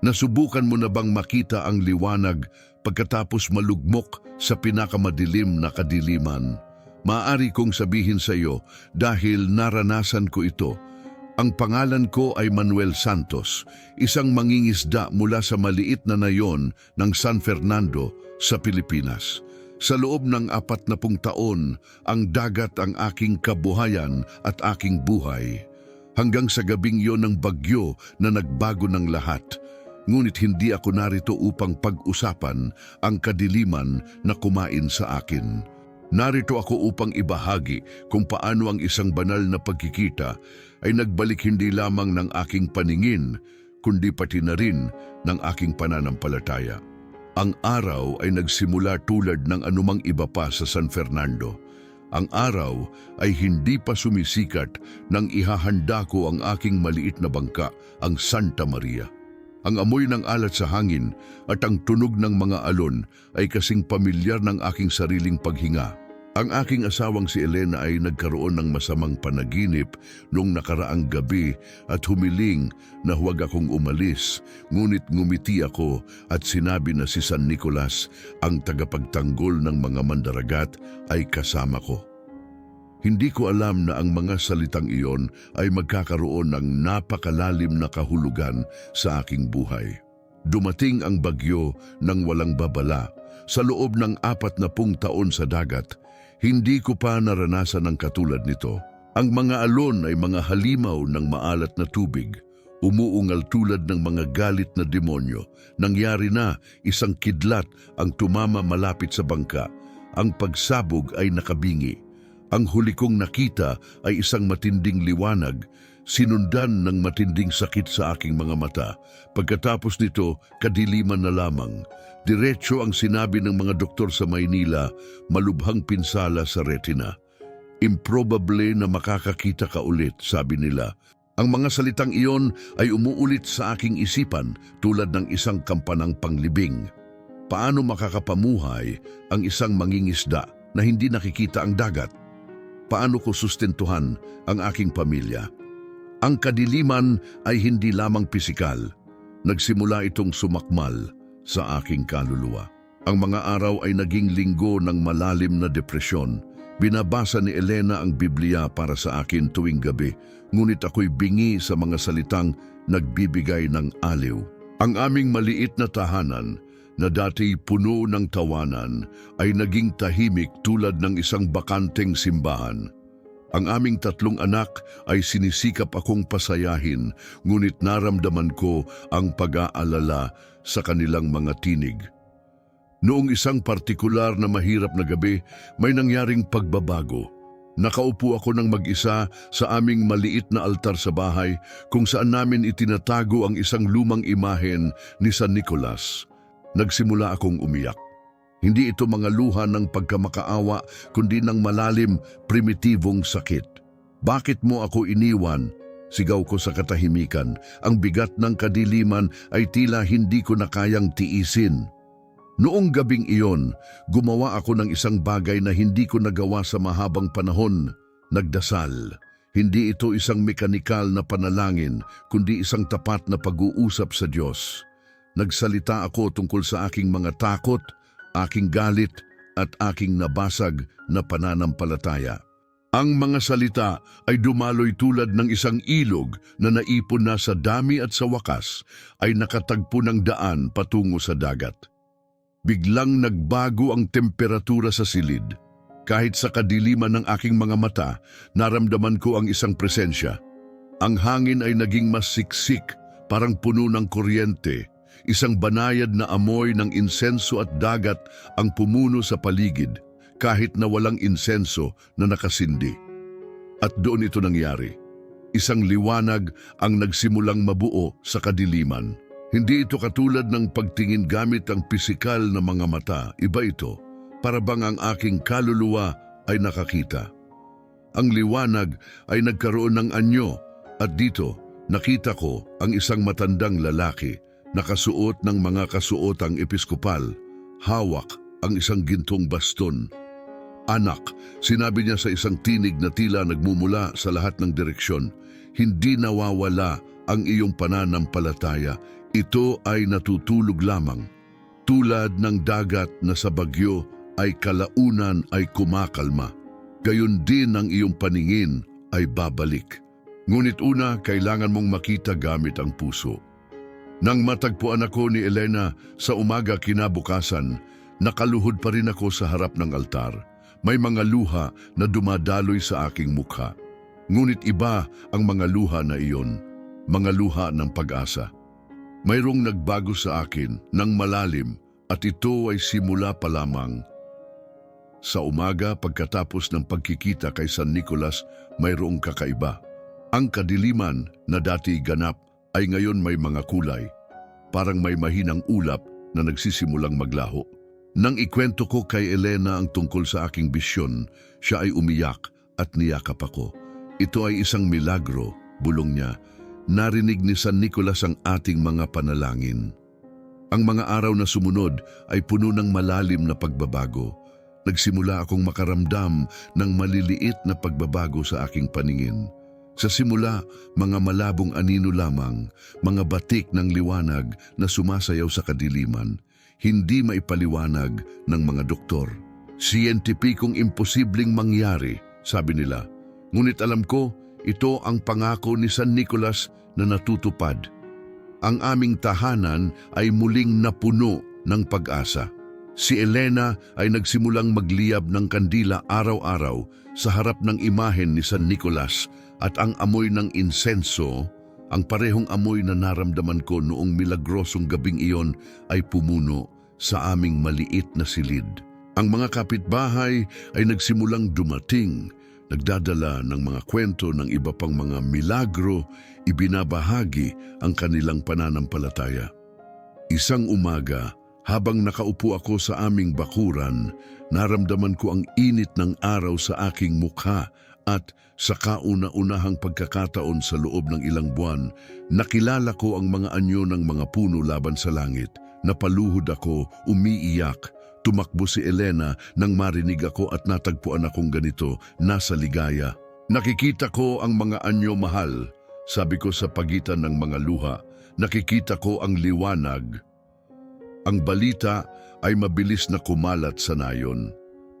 Nasubukan mo na bang makita ang liwanag pagkatapos malugmok sa pinakamadilim na kadiliman? Maaari kong sabihin sa iyo dahil naranasan ko ito. Ang pangalan ko ay Manuel Santos, isang mangingisda mula sa maliit na nayon ng San Fernando sa Pilipinas. Sa loob ng apat na pung taon, ang dagat ang aking kabuhayan at aking buhay. Hanggang sa gabing yon ng bagyo na nagbago ng lahat. Ngunit hindi ako narito upang pag-usapan ang kadiliman na kumain sa akin. Narito ako upang ibahagi kung paano ang isang banal na pagkikita ay nagbalik hindi lamang ng aking paningin, kundi pati na rin ng aking pananampalataya. Ang araw ay nagsimula tulad ng anumang iba pa sa San Fernando. Ang araw ay hindi pa sumisikat nang ihahanda ko ang aking maliit na bangka, ang Santa Maria. Ang amoy ng alat sa hangin at ang tunog ng mga alon ay kasing pamilyar ng aking sariling paghinga. Ang aking asawang si Elena ay nagkaroon ng masamang panaginip nung nakaraang gabi at humiling na huwag akong umalis. Ngunit ngumiti ako at sinabi na si San Nicolas, ang tagapagtanggol ng mga mandaragat, ay kasama ko. Hindi ko alam na ang mga salitang iyon ay magkakaroon ng napakalalim na kahulugan sa aking buhay. Dumating ang bagyo ng walang babala. Sa loob ng apat na pung taon sa dagat, hindi ko pa naranasan ang katulad nito. Ang mga alon ay mga halimaw ng maalat na tubig. Umuungal tulad ng mga galit na demonyo. Nangyari na isang kidlat ang tumama malapit sa bangka. Ang pagsabog ay nakabingi. Ang huli kong nakita ay isang matinding liwanag, sinundan ng matinding sakit sa aking mga mata. Pagkatapos nito, kadiliman na lamang. Diretso ang sinabi ng mga doktor sa Maynila, malubhang pinsala sa retina. Improbable na makakakita ka ulit, sabi nila. Ang mga salitang iyon ay umuulit sa aking isipan tulad ng isang kampanang panglibing. Paano makakapamuhay ang isang mangingisda na hindi nakikita ang dagat? Paano ko sustentuhan ang aking pamilya? Ang kadiliman ay hindi lamang pisikal. Nagsimula itong sumakmal sa aking kaluluwa. Ang mga araw ay naging linggo ng malalim na depresyon. Binabasa ni Elena ang Biblia para sa akin tuwing gabi, ngunit ako'y bingi sa mga salitang nagbibigay ng aliw. Ang aming maliit na tahanan na dati puno ng tawanan ay naging tahimik tulad ng isang bakanteng simbahan. Ang aming tatlong anak ay sinisikap akong pasayahin, ngunit naramdaman ko ang pag-aalala sa kanilang mga tinig. Noong isang partikular na mahirap na gabi, may nangyaring pagbabago. Nakaupo ako ng mag-isa sa aming maliit na altar sa bahay kung saan namin itinatago ang isang lumang imahen ni San Nicolas. Nagsimula akong umiyak. Hindi ito mga luha ng pagkamakaawa kundi ng malalim, primitibong sakit. Bakit mo ako iniwan? Sigaw ko sa katahimikan. Ang bigat ng kadiliman ay tila hindi ko na kayang tiisin. Noong gabing iyon, gumawa ako ng isang bagay na hindi ko nagawa sa mahabang panahon. Nagdasal. Hindi ito isang mekanikal na panalangin, kundi isang tapat na pag-uusap sa Diyos. Nagsalita ako tungkol sa aking mga takot, aking galit, at aking nabasag na pananampalataya. Ang mga salita ay dumaloy tulad ng isang ilog na naipon na sa dami at sa wakas ay nakatagpo ng daan patungo sa dagat. Biglang nagbago ang temperatura sa silid. Kahit sa kadiliman ng aking mga mata, naramdaman ko ang isang presensya. Ang hangin ay naging mas siksik, parang puno ng kuryente. Isang banayad na amoy ng insenso at dagat ang pumuno sa paligid, kahit na walang insenso na nakasindi. At doon ito nangyari. Isang liwanag ang nagsimulang mabuo sa kadiliman. Hindi ito katulad ng pagtingin gamit ang pisikal na mga mata. Iba ito, para bang ang aking kaluluwa ay nakakita. Ang liwanag ay nagkaroon ng anyo at dito nakita ko ang isang matandang lalaki nakasuot ng mga kasuotang episkopal, hawak ang isang gintong baston. Anak, sinabi niya sa isang tinig na tila nagmumula sa lahat ng direksyon, hindi nawawala ang iyong pananampalataya, Ito ay natutulog lamang. Tulad ng dagat na sa bagyo ay kalaunan ay kumakalma. Gayon din ang iyong paningin ay babalik. Ngunit una, kailangan mong makita gamit ang puso. Nang matagpuan ako ni Elena sa umaga kinabukasan, nakaluhod pa rin ako sa harap ng altar. May mga luha na dumadaloy sa aking mukha. Ngunit iba ang mga luha na iyon, mga luha ng pag-asa. Mayroong nagbago sa akin ng malalim at ito ay simula pa lamang. Sa umaga pagkatapos ng pagkikita kay San Nicolas, mayroong kakaiba. Ang kadiliman na dati ganap ay ngayon may mga kulay. Parang may mahinang ulap na nagsisimulang maglaho. Nang ikwento ko kay Elena ang tungkol sa aking bisyon, siya ay umiyak at niyakap ako. Ito ay isang milagro, bulong niya. Narinig ni San Nicolas ang ating mga panalangin. Ang mga araw na sumunod ay puno ng malalim na pagbabago. Nagsimula akong makaramdam ng maliliit na pagbabago sa aking paningin. Sa simula, mga malabong anino lamang, mga batik ng liwanag na sumasayaw sa kadiliman, hindi maipaliwanag ng mga doktor. Siyentipikong imposibleng mangyari, sabi nila. Ngunit alam ko, ito ang pangako ni San Nicolas na natutupad. Ang aming tahanan ay muling napuno ng pag-asa. Si Elena ay nagsimulang magliyab ng kandila araw-araw sa harap ng imahen ni San Nicolas at ang amoy ng insenso, ang parehong amoy na naramdaman ko noong milagrosong gabing iyon ay pumuno sa aming maliit na silid. Ang mga kapitbahay ay nagsimulang dumating, nagdadala ng mga kwento ng iba pang mga milagro, ibinabahagi ang kanilang pananampalataya. Isang umaga, habang nakaupo ako sa aming bakuran, naramdaman ko ang init ng araw sa aking mukha at sa kauna-unahang pagkakataon sa loob ng ilang buwan, nakilala ko ang mga anyo ng mga puno laban sa langit. Napaluhod ako, umiiyak. Tumakbo si Elena nang marinig ako at natagpuan akong ganito, nasa ligaya. Nakikita ko ang mga anyo mahal, sabi ko sa pagitan ng mga luha. Nakikita ko ang liwanag. Ang balita ay mabilis na kumalat sa nayon.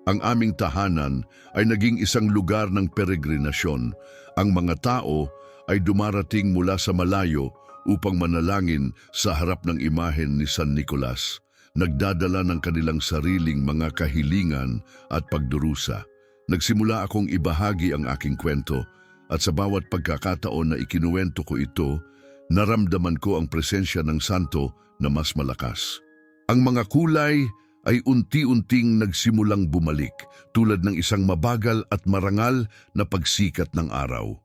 Ang aming tahanan ay naging isang lugar ng peregrinasyon. Ang mga tao ay dumarating mula sa malayo upang manalangin sa harap ng imahen ni San Nicolas. Nagdadala ng kanilang sariling mga kahilingan at pagdurusa. Nagsimula akong ibahagi ang aking kwento at sa bawat pagkakataon na ikinuwento ko ito, naramdaman ko ang presensya ng santo na mas malakas. Ang mga kulay ay unti-unting nagsimulang bumalik tulad ng isang mabagal at marangal na pagsikat ng araw.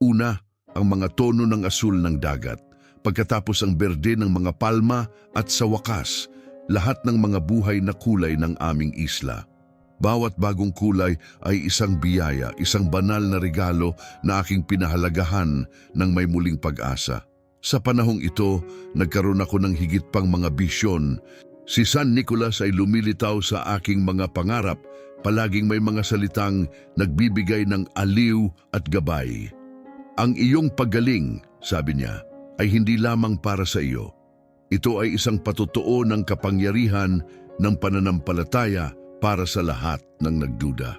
Una, ang mga tono ng asul ng dagat, pagkatapos ang berde ng mga palma at sa wakas, lahat ng mga buhay na kulay ng aming isla. Bawat bagong kulay ay isang biyaya, isang banal na regalo na aking pinahalagahan ng may muling pag-asa. Sa panahong ito, nagkaroon ako ng higit pang mga bisyon Si San Nicolas ay lumilitaw sa aking mga pangarap, palaging may mga salitang nagbibigay ng aliw at gabay. Ang iyong paggaling, sabi niya, ay hindi lamang para sa iyo. Ito ay isang patutuo ng kapangyarihan ng pananampalataya para sa lahat ng nagduda.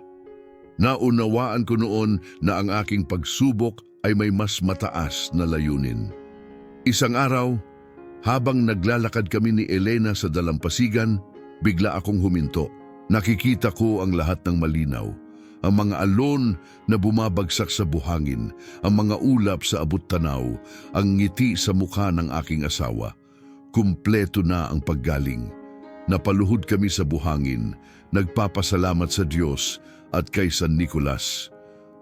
Naunawaan ko noon na ang aking pagsubok ay may mas mataas na layunin. Isang araw, habang naglalakad kami ni Elena sa dalampasigan, bigla akong huminto. Nakikita ko ang lahat ng malinaw. Ang mga alon na bumabagsak sa buhangin, ang mga ulap sa abot tanaw, ang ngiti sa mukha ng aking asawa. Kumpleto na ang paggaling. Napaluhod kami sa buhangin, nagpapasalamat sa Diyos at kay San Nicolas.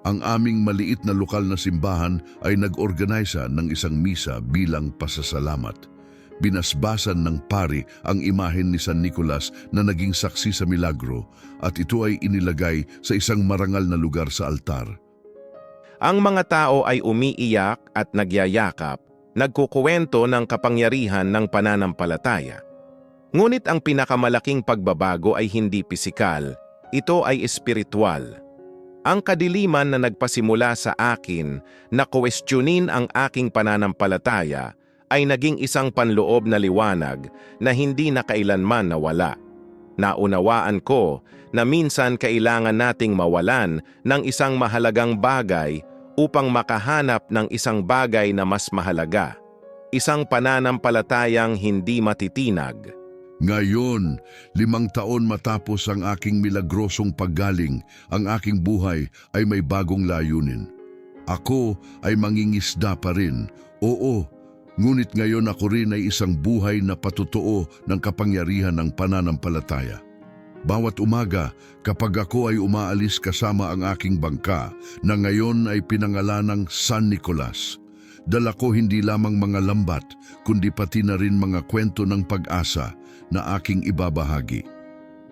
Ang aming maliit na lokal na simbahan ay nag-organisa ng isang misa bilang pasasalamat binasbasan ng pari ang imahen ni San Nicolas na naging saksi sa milagro at ito ay inilagay sa isang marangal na lugar sa altar. Ang mga tao ay umiiyak at nagyayakap, nagkukuwento ng kapangyarihan ng pananampalataya. Ngunit ang pinakamalaking pagbabago ay hindi pisikal, ito ay espiritual. Ang kadiliman na nagpasimula sa akin na kwestiyonin ang aking pananampalataya ay naging isang panloob na liwanag na hindi na kailanman nawala. Naunawaan ko na minsan kailangan nating mawalan ng isang mahalagang bagay upang makahanap ng isang bagay na mas mahalaga. Isang pananampalatayang hindi matitinag. Ngayon, limang taon matapos ang aking milagrosong paggaling, ang aking buhay ay may bagong layunin. Ako ay mangingisda pa rin, oo, ngunit ngayon ako rin ay isang buhay na patutuo ng kapangyarihan ng pananampalataya. Bawat umaga, kapag ako ay umaalis kasama ang aking bangka na ngayon ay pinangalanang San Nicolas, dala ko hindi lamang mga lambat, kundi pati na rin mga kwento ng pag-asa na aking ibabahagi.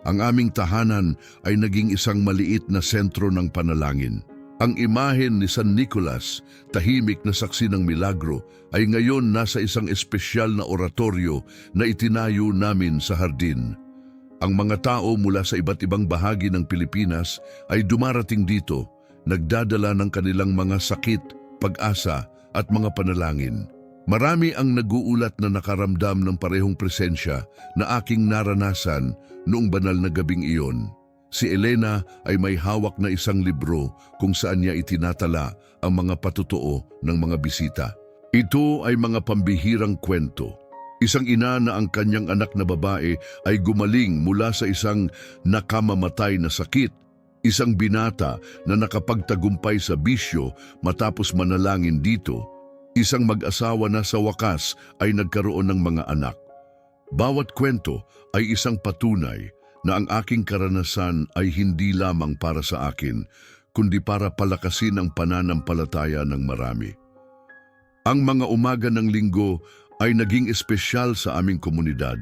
Ang aming tahanan ay naging isang maliit na sentro ng panalangin. Ang imahen ni San Nicolas, tahimik na saksi ng milagro, ay ngayon nasa isang espesyal na oratoryo na itinayo namin sa hardin. Ang mga tao mula sa iba't ibang bahagi ng Pilipinas ay dumarating dito, nagdadala ng kanilang mga sakit, pag-asa at mga panalangin. Marami ang naguulat na nakaramdam ng parehong presensya na aking naranasan noong banal na gabing iyon. Si Elena ay may hawak na isang libro kung saan niya itinatala ang mga patutuo ng mga bisita. Ito ay mga pambihirang kwento. Isang ina na ang kanyang anak na babae ay gumaling mula sa isang nakamamatay na sakit. Isang binata na nakapagtagumpay sa bisyo matapos manalangin dito isang mag-asawa na sa wakas ay nagkaroon ng mga anak. Bawat kwento ay isang patunay na ang aking karanasan ay hindi lamang para sa akin, kundi para palakasin ang pananampalataya ng marami. Ang mga umaga ng linggo ay naging espesyal sa aming komunidad.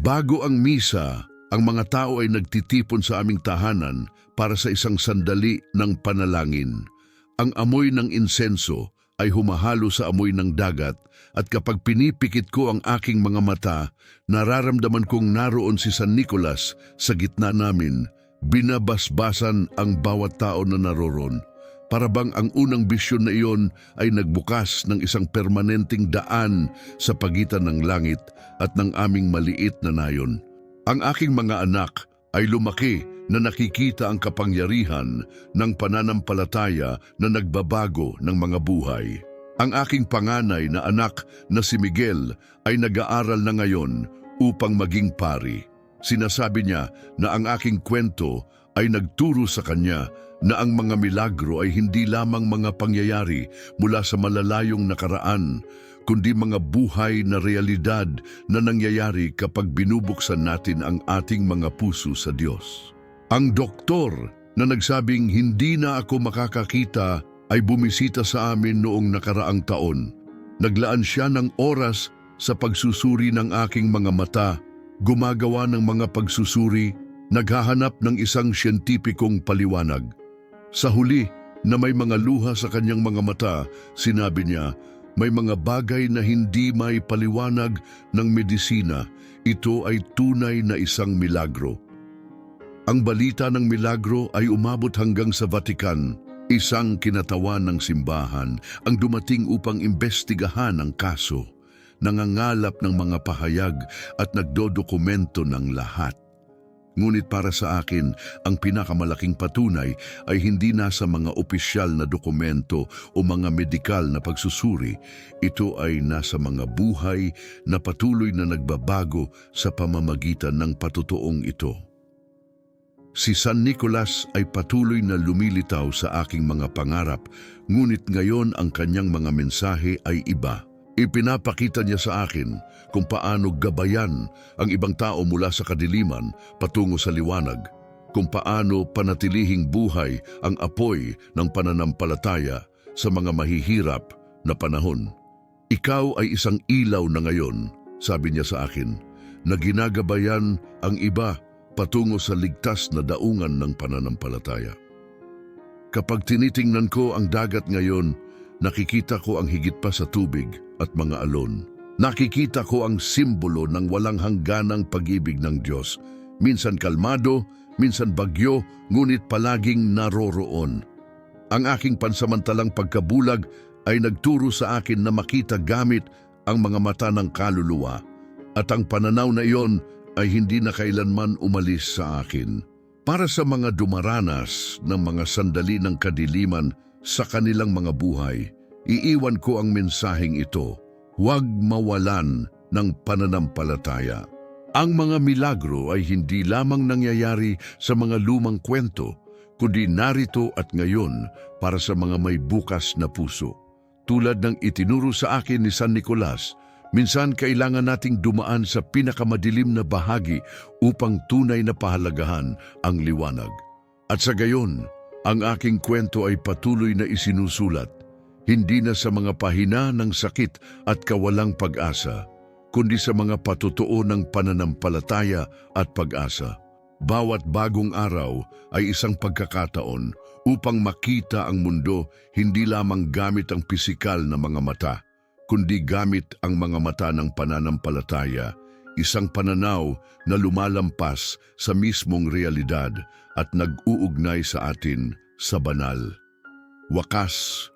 Bago ang misa, ang mga tao ay nagtitipon sa aming tahanan para sa isang sandali ng panalangin. Ang amoy ng insenso ay humahalo sa amoy ng dagat at kapag pinipikit ko ang aking mga mata, nararamdaman kong naroon si San Nicolas sa gitna namin, binabasbasan ang bawat tao na naroon. Para bang ang unang bisyon na iyon ay nagbukas ng isang permanenteng daan sa pagitan ng langit at ng aming maliit na nayon. Ang aking mga anak ay lumaki na nakikita ang kapangyarihan ng pananampalataya na nagbabago ng mga buhay. Ang aking panganay na anak na si Miguel ay nag-aaral na ngayon upang maging pari. Sinasabi niya na ang aking kwento ay nagturo sa kanya na ang mga milagro ay hindi lamang mga pangyayari mula sa malalayong nakaraan, kundi mga buhay na realidad na nangyayari kapag binubuksan natin ang ating mga puso sa Diyos. Ang doktor na nagsabing hindi na ako makakakita ay bumisita sa amin noong nakaraang taon. Naglaan siya ng oras sa pagsusuri ng aking mga mata, gumagawa ng mga pagsusuri, naghahanap ng isang siyentipikong paliwanag. Sa huli, na may mga luha sa kanyang mga mata, sinabi niya, may mga bagay na hindi may paliwanag ng medisina. Ito ay tunay na isang milagro. Ang balita ng milagro ay umabot hanggang sa Vatican, isang kinatawan ng simbahan ang dumating upang imbestigahan ang kaso, nangangalap ng mga pahayag at nagdodokumento ng lahat. Ngunit para sa akin, ang pinakamalaking patunay ay hindi nasa mga opisyal na dokumento o mga medikal na pagsusuri. Ito ay nasa mga buhay na patuloy na nagbabago sa pamamagitan ng patutuong ito. Si San Nicolas ay patuloy na lumilitaw sa aking mga pangarap, ngunit ngayon ang kanyang mga mensahe ay iba. Ipinapakita niya sa akin kung paano gabayan ang ibang tao mula sa kadiliman patungo sa liwanag, kung paano panatilihing buhay ang apoy ng pananampalataya sa mga mahihirap na panahon. Ikaw ay isang ilaw na ngayon, sabi niya sa akin, na ginagabayan ang iba patungo sa ligtas na daungan ng pananampalataya. Kapag tinitingnan ko ang dagat ngayon, nakikita ko ang higit pa sa tubig at mga alon. Nakikita ko ang simbolo ng walang hangganang pag-ibig ng Diyos. Minsan kalmado, minsan bagyo, ngunit palaging naroroon. Ang aking pansamantalang pagkabulag ay nagturo sa akin na makita gamit ang mga mata ng kaluluwa at ang pananaw na iyon ay hindi na kailanman umalis sa akin. Para sa mga dumaranas ng mga sandali ng kadiliman sa kanilang mga buhay, iiwan ko ang mensaheng ito, huwag mawalan ng pananampalataya. Ang mga milagro ay hindi lamang nangyayari sa mga lumang kwento, kundi narito at ngayon para sa mga may bukas na puso. Tulad ng itinuro sa akin ni San Nicolas, minsan kailangan nating dumaan sa pinakamadilim na bahagi upang tunay na pahalagahan ang liwanag. At sa gayon, ang aking kwento ay patuloy na isinusulat, hindi na sa mga pahina ng sakit at kawalang pag-asa, kundi sa mga patutuo ng pananampalataya at pag-asa. Bawat bagong araw ay isang pagkakataon upang makita ang mundo hindi lamang gamit ang pisikal na mga mata, kundi gamit ang mga mata ng pananampalataya, isang pananaw na lumalampas sa mismong realidad at nag-uugnay sa atin sa banal. Wakas,